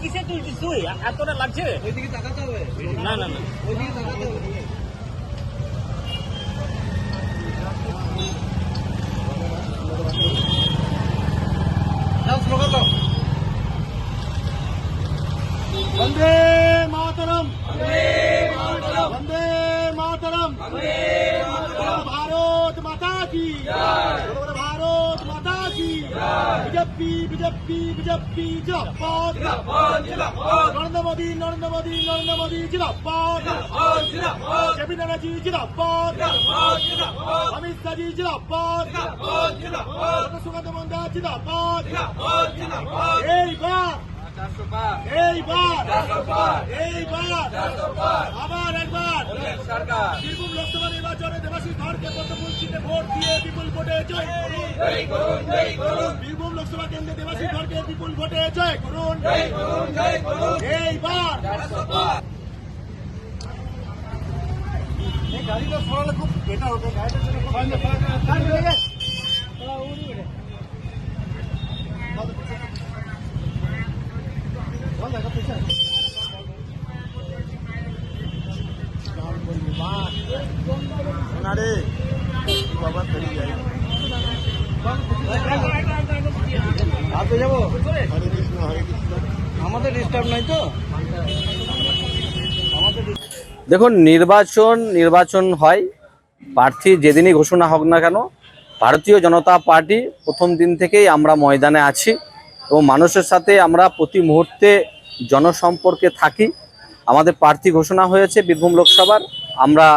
কিসে তুলছিস তুই এতটা লাগছে ওইদিকে তাকাতে হবে না না না ওইদিকে তাকাতে হবে যাও স্লোগান দাও वंदे मातरम वंदे मातरम भारत माता की भारत माता की বিজেপি বিজেপি বিজেপি জিলাপাদ। নরেন্দ্র মোদী নরেন্দ্র মোদী নরেন্দ্র মোদী জিলাপাদ জেপি নানাজি জিলাপাদ। অমিত শাহজি জিলাপাদ। সুগত মন্দা জিলাপাদ। এই এইবার! এইবার! আবার একবার! বীরভূম লোকসভা নির্বাচনে দেবাশিস ধরকে পদ্মফুল চিহ্নে ভোট দিয়ে বিপুল ভোটে জয় করুন। বীরভূম লোকসভা কেন্দ্রে দেবাশিস ধরকে বিপুল ভোটে জয় করুন। এইবার! এই গাড়িটা সরালে খুব বেটার হতো গাড়িটা দেখুন, নির্বাচন নির্বাচন হয়। প্রার্থী যেদিনই ঘোষণা হোক না কেন, ভারতীয় জনতা পার্টি প্রথম দিন থেকেই আমরা ময়দানে আছি এবং মানুষের সাথে আমরা প্রতি মুহূর্তে জনসম্পর্কে থাকি। আমাদের প্রার্থী ঘোষণা হয়েছে বীরভূম লোকসভার। আমরা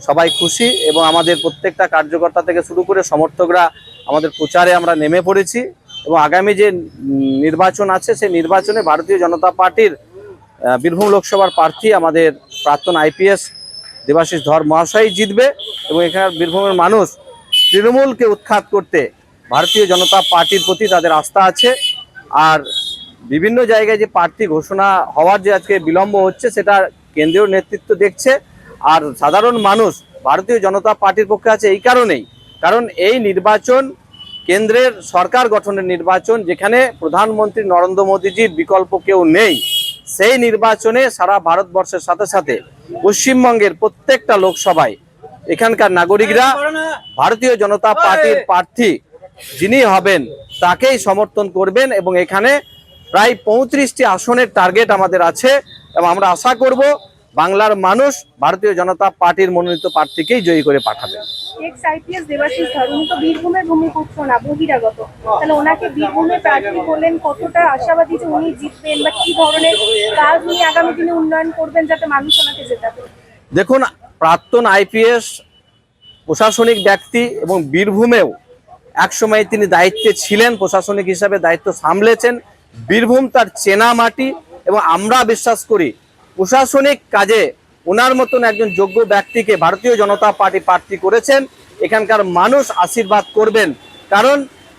সবাই খুশি এবং আমাদের প্রত্যেকটা কার্যকর্তা থেকে শুরু করে সমর্থকরা আমাদের প্রচারে আমরা নেমে পড়েছি এবং আগামী যে নির্বাচন আছে, সেই নির্বাচনে ভারতীয় জনতা পার্টির বীরভূম লোকসভার প্রার্থী আমাদের প্রাক্তন আইপিএস দেবাশিস ধর মহাশয় জিতবে এবং এখানে বীরভূমের মানুষ তৃণমূলকে উৎখাত করতে ভারতীয় জনতা পার্টির প্রতি তাদের আস্থা আছে। আর বিভিন্ন জায়গায় যে প্রার্থী ঘোষণা হওয়ার যে আজকে বিলম্ব হচ্ছে সেটা কেন্দ্রীয় নেতৃত্ব দেখছে। আর সাধারণ মানুষ ভারতীয় জনতা পার্টির পক্ষে আছে এই কারণেই। কারণ এই নির্বাচন কেন্দ্রের সরকার গঠনের নির্বাচন যেখানে প্রধানমন্ত্রী নরেন্দ্র মোদীজির বিকল্প কেউ নেই সেই নির্বাচনে সারা ভারতবর্ষের সাথে সাথে পশ্চিমবঙ্গের প্রত্যেকটা লোকসভায় এখানকার নাগরিকরা ভারতীয় জনতা পার্টির প্রার্থী যিনি হবেন তাকেই সমর্থন করবেন এবং এখানে প্রায় পঁয়ত্রিশটি আসনের টার্গেট আমাদের আছে এবং আমরা আশা করব বাংলার মানুষ ভারতীয় জনতা পার্টির মনোনীত প্রার্থীকেই জয়ী করে পাঠাবে। দেখুন প্রাক্তন আইপিএস প্রশাসনিক ব্যক্তি এবং বীরভূমেও একসময় তিনি দায়িত্বে ছিলেন প্রশাসনিক হিসাবে দায়িত্ব সামলেছেন। বীরভূম তার চেনা মাটি এবং আমরা বিশ্বাস করি প্রশাসনিক কাজে ওনার মতন একজন যোগ্য ব্যক্তিকে ভারতীয় জনতা পার্টি প্রার্থী করেছেন। এখানকার মানুষ আশীর্বাদ করবেন। কারণ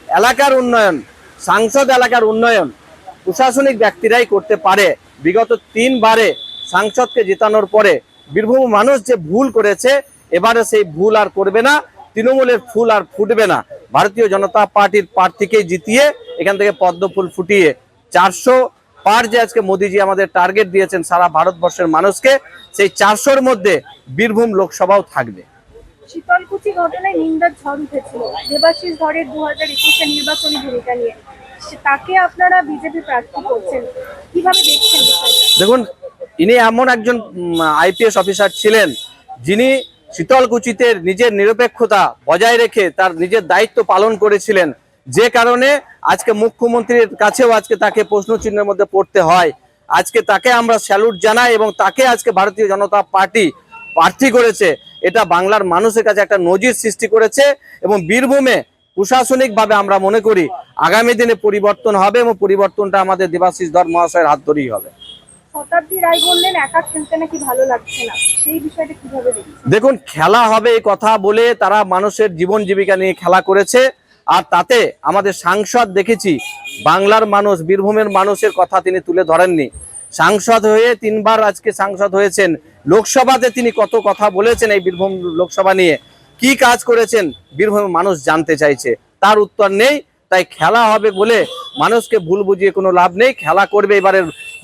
এলাকার উন্নয়ন, সাংসদ এলাকার উন্নয়ন প্রশাসনিক ব্যক্তিরাই করতে পারে। বিগত তিনবারে সাংসদকে জেতানোর পরে বীরভূম মানুষ যে ভুল করেছে, এবারে সেই ভুল আর করবে না, তৃণমূলের ফুল আর ফুটবে না। ভারতীয় জনতা পার্টির প্রার্থীকে জিতিয়ে এখান থেকে পদ্ম ফুল ফুটিয়ে চারশো পার যে আজকে মোদিজি আমাদের টার্গেট দিয়েছেন সারা ভারতবর্ষের মানুষকে সেই চারশোর মধ্যে বীরভূম লোকসভাও থাকবে। শীতলকুচি ঘটনায় নিন্দার ঝড় উঠেছিল। দেবাশিস ধরের দু হাজার একুশে নির্বাচনী ভূমিকা নিয়ে। তাকে আপনারা বিজেপি প্রার্থী করছেন। কীভাবে দেখছেন দেখুন ইনি এমন একজন আইপিএস অফিসার ছিলেন যিনি শীতলকুচিতে নিজের নিরপেক্ষতা বজায় রেখে তার নিজের দায়িত্ব পালন করেছিলেন। যে কারণে আজকে মুখ্যমন্ত্রীর কাছেও আজকে তাকে প্রশ্ন চিহ্নের মধ্যে পড়তে হয়। আজকে তাকে আমরা স্যালুট জানাই এবং তাকে আজকে ভারতীয় জনতা পার্টি প্রার্থী করেছে। এটা বাংলার মানুষের কাছে একটা নজির সৃষ্টি করেছে এবং বীরভূমে প্রশাসনিকভাবে আমরা মনে করি আগামী দিনে পরিবর্তন হবে এবং পরিবর্তনটা আমাদের দেবাশিস ধর মহাশয়ের হাত ধরেই হবে। শতাব্দী রায় বললেন একা খেলতে নাকি ভালো লাগছে না। সেই বিষয়টা কীভাবে দেখছেন? দেখুন খেলা হবে এই কথা বলে তারা মানুষের জীবন জীবিকা নিয়ে খেলা করেছে। আর তাতে আমাদের সাংসদ দেখেছি, বাংলার মানুষ, বীরভূমের মানুষের কথা তিনি তুলে ধরেননি। সাংসদ হয়ে তিনবার আজকে সাংসদ হয়েছেন। লোকসভাতে তিনি কত কথা বলেছেন এই বীরভূম লোকসভা নিয়ে। কি কাজ করেছেন বীরভূমের মানুষ জানতে চাইছে। তার উত্তর নেই, তাই খেলা হবে বলে মানুষকে ভুল বুঝিয়ে কোনো লাভ নেই। খেলা করবে এবারের